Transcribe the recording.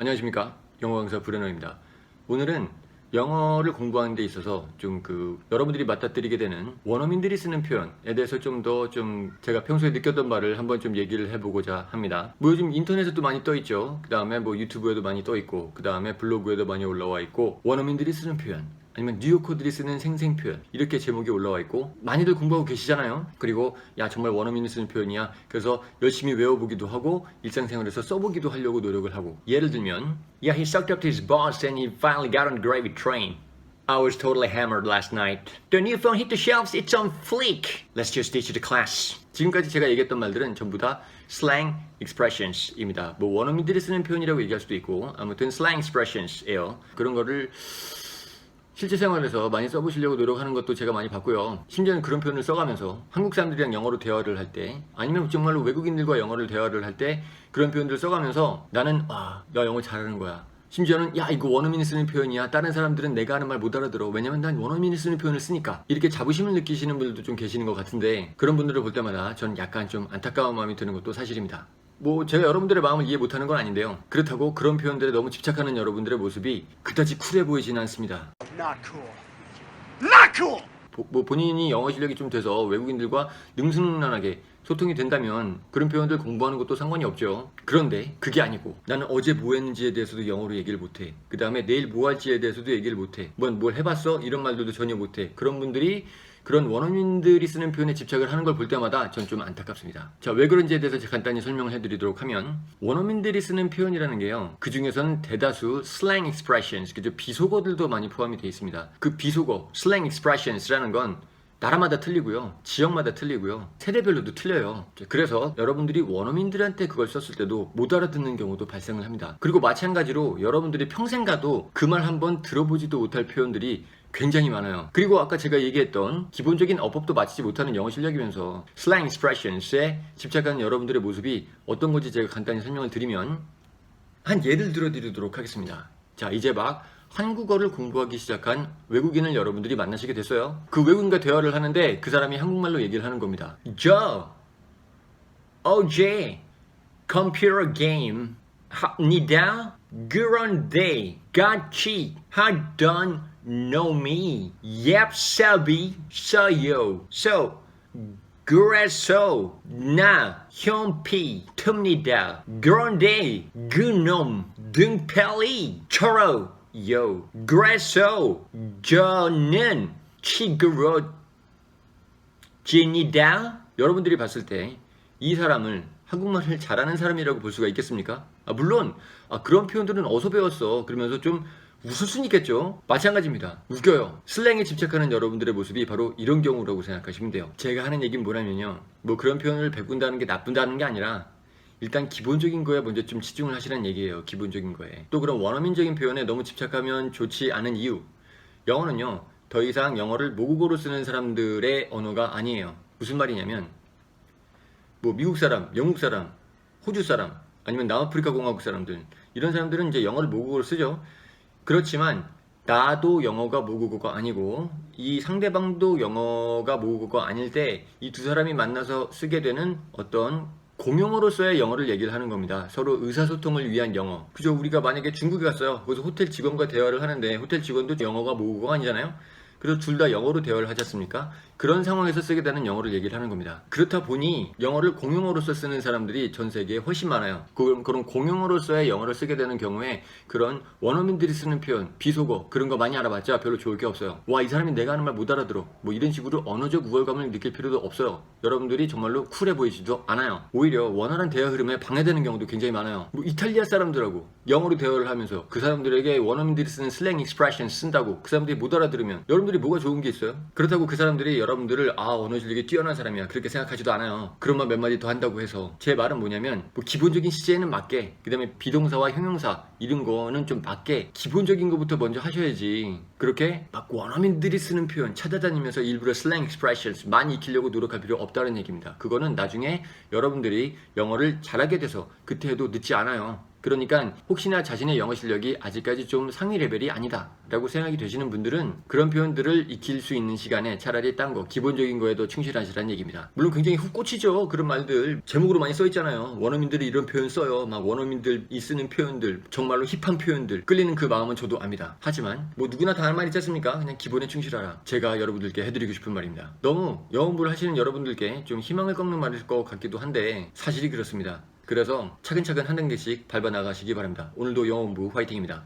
안녕하십니까 영어 강사 브레너입니다. 오늘은 영어를 공부하는 데 있어서 좀 그 여러분들이 맞닥뜨리게 되는 원어민들이 쓰는 표현에 대해서 좀 더좀 제가 평소에 느꼈던 바를 한번 좀 얘기를 해보고자 합니다. 뭐 요즘 인터넷에도 많이 떠 있죠. 그 다음에 뭐 유튜브에도 많이 떠 있고 그 다음에 블로그에도 많이 올라와 있고 원어민들이 쓰는 표현 아니면 뉴요커들이 쓰는 생생 표현 이렇게 제목이 올라와 있고 많이들 공부하고 계시잖아요. 그리고 야 정말 원어민이 쓰는 표현이야. 그래서 열심히 외워보기도 하고 일상생활에서 써보기도 하려고 노력을 하고 예를 들면 Yeah, he sucked up to his boss and he finally got on the gravy train. I was totally hammered last night. The new phone hit the shelves. It's on fleek. Let's just ditch the class. 지금까지 제가 얘기했던 말들은 전부 다 slang expressions입니다. 뭐 원어민들이 쓰는 표현이라고 얘기할 수도 있고 아무튼 slang expressions예요. 그런 거를 실제 생활에서 많이 써보시려고 노력하는 것도 제가 많이 봤고요. 심지어는 그런 표현을 써가면서 한국 사람들이랑 영어로 대화를 할 때, 아니면 정말로 외국인들과 영어를 대화를 할 때 그런 표현들을 써가면서 나는 와, 나 영어 잘하는 거야. 심지어는 야 이거 원어민이 쓰는 표현이야. 다른 사람들은 내가 하는 말 못 알아들어. 왜냐면 난 원어민이 쓰는 표현을 쓰니까. 이렇게 자부심을 느끼시는 분들도 좀 계시는 것 같은데 그런 분들을 볼 때마다 전 약간 좀 안타까운 마음이 드는 것도 사실입니다. 뭐 제가 여러분들의 마음을 이해 못하는 건 아닌데요. 그렇다고 그런 표현들에 너무 집착하는 여러분들의 모습이 그다지 쿨해 보이지는 않습니다. Not cool. Not cool! 보- 뭐 본인이 영어 실력이 좀 돼서 외국인들과 능수능란하게 소통이 된다면 그런 표현들 공부하는 것도 상관이 없죠. 그런데 그게 아니고 나는 어제 뭐 했는지에 대해서도 영어로 얘기를 못해. 그 다음에 내일 뭐 할지에 대해서도 얘기를 못해. 뭘, 뭘 해봤어? 이런 말들도 전혀 못해. 그런 분들이 그런 원어민들이 쓰는 표현에 집착을 하는 걸 볼 때마다 전 좀 안타깝습니다. 자, 왜 그런지에 대해서 간단히 설명을 해드리도록 하면 원어민들이 쓰는 표현이라는 게요. 그 중에서는 대다수 slang expressions, 그죠? 비속어들도 많이 포함이 되어 있습니다. 그 비속어, slang expressions라는 건 나라마다 틀리고요. 지역마다 틀리고요. 세대별로도 틀려요. 그래서 여러분들이 원어민들한테 그걸 썼을 때도 못 알아듣는 경우도 발생을 합니다. 그리고 마찬가지로 여러분들이 평생 가도 그 말 한번 들어보지도 못할 표현들이 굉장히 많아요. 그리고 아까 제가 얘기했던 기본적인 어법도 맞추지 못하는 영어 실력이면서 slang expressions에 집착하는 여러분들의 모습이 어떤 건지 제가 간단히 설명을 드리면 한 예를 들어드리도록 하겠습니다. 자, 이제 막 한국어를 공부하기 시작한 외국인을 여러분들이 만나시게 됐어요. 그 외국인과 대화를 하는데 그 사람이 한국말로 얘기를 하는 겁니다. Joe, 어제 컴퓨터 게임 합니다. 그런데 같이 하던 놈이 얍삽이 써요. So, 그래서 나 현피 틉니다. 그런데 그놈 등pel이 철어요. 그래서 저는 찌그러집니다. 여러분들이 봤을 때 이 사람을 한국말을 잘하는 사람이라고 볼 수가 있겠습니까? 아, 물론 아, 그런 표현들은 어디서 배웠어? 그러면서 좀 웃을 수는 있겠죠. 마찬가지입니다. 웃겨요. 슬랭에 집착하는 여러분들의 모습이 바로 이런 경우라고 생각하시면 돼요. 제가 하는 얘기는 뭐냐면요. 뭐 그런 표현을 배운다는 게 나쁜다는 게 아니라 일단 기본적인 거에 먼저 좀 치중을 하시라는 얘기예요. 기본적인 거에. 또 그런 원어민적인 표현에 너무 집착하면 좋지 않은 이유. 영어는요. 더 이상 영어를 모국어로 쓰는 사람들의 언어가 아니에요. 무슨 말이냐면 뭐 미국 사람, 영국 사람, 호주 사람, 아니면 남아프리카 공화국 사람들 이런 사람들은 이제 영어를 모국어로 쓰죠. 그렇지만 나도 영어가 모국어가 아니고 이 상대방도 영어가 모국어가 아닐 때 이 두 사람이 만나서 쓰게 되는 어떤 공용어로서의 영어를 얘기를 하는 겁니다. 서로 의사소통을 위한 영어. 그죠? 우리가 만약에 중국에 갔어요. 거기서 호텔 직원과 대화를 하는데 호텔 직원도 영어가 모국어가 아니잖아요. 그래서 둘 다 영어로 대화를 하지 않습니까? 그런 상황에서 쓰게 되는 영어를 얘기를 하는 겁니다. 그렇다 보니 영어를 공용어로서 쓰는 사람들이 전 세계에 훨씬 많아요. 그, 그런 공용어로서의 영어를 쓰게 되는 경우에 그런 원어민들이 쓰는 표현, 비속어 그런 거 많이 알아봤자 별로 좋을 게 없어요. 와 이 사람이 내가 하는 말 못 알아들어. 뭐 이런 식으로 언어적 우월감을 느낄 필요도 없어요. 여러분들이 정말로 쿨해 보이지도 않아요. 오히려 원활한 대화 흐름에 방해되는 경우도 굉장히 많아요. 뭐 이탈리아 사람들하고 영어로 대화를 하면서 그 사람들에게 원어민들이 쓰는 슬랭 익스프레션 쓴다고 그 사람들이 못 알아들으면 여러분 들이 뭐가 좋은 게 있어요? 그렇다고 그 사람들이 여러분들을 아 언어 실력이 뛰어난 사람이야 그렇게 생각하지도 않아요. 그런 말 몇 마디 더 한다고 해서 제 말은 뭐냐면 뭐 기본적인 시제는 맞게 그다음에 비동사와 형용사 이런 거는 좀 맞게 기본적인 것부터 먼저 하셔야지 그렇게 막 원어민들이 쓰는 표현 찾아다니면서 일부러 슬랭 많이 익히려고 노력할 필요 없다는 얘기입니다. 그거는 나중에 여러분들이 영어를 잘하게 돼서 그때 해도 늦지 않아요. 그러니까 혹시나 자신의 영어 실력이 아직까지 좀 상위 레벨이 아니다 라고 생각이 되시는 분들은 그런 표현들을 익힐 수 있는 시간에 차라리 딴 거 기본적인 거에도 충실하시라는 얘기입니다. 물론 굉장히 훅 꽂히죠 그런 말들. 제목으로 많이 써 있잖아요. 원어민들이 이런 표현 써요. 막 원어민들이 쓰는 표현들 정말로 힙한 표현들 끌리는 그 마음은 저도 압니다. 하지만 뭐 누구나 다 할말 있지 않습니까 그냥 기본에 충실하라 제가 여러분들께 해드리고 싶은 말입니다 너무 공부를 하시는 여러분들께 좀 희망을 꺾는 말일 것 같기도 한데 사실이 그렇습니다 그래서 차근차근 한 단계씩 밟아 나가시기 바랍니다. 오늘도 영어 공부 화이팅입니다.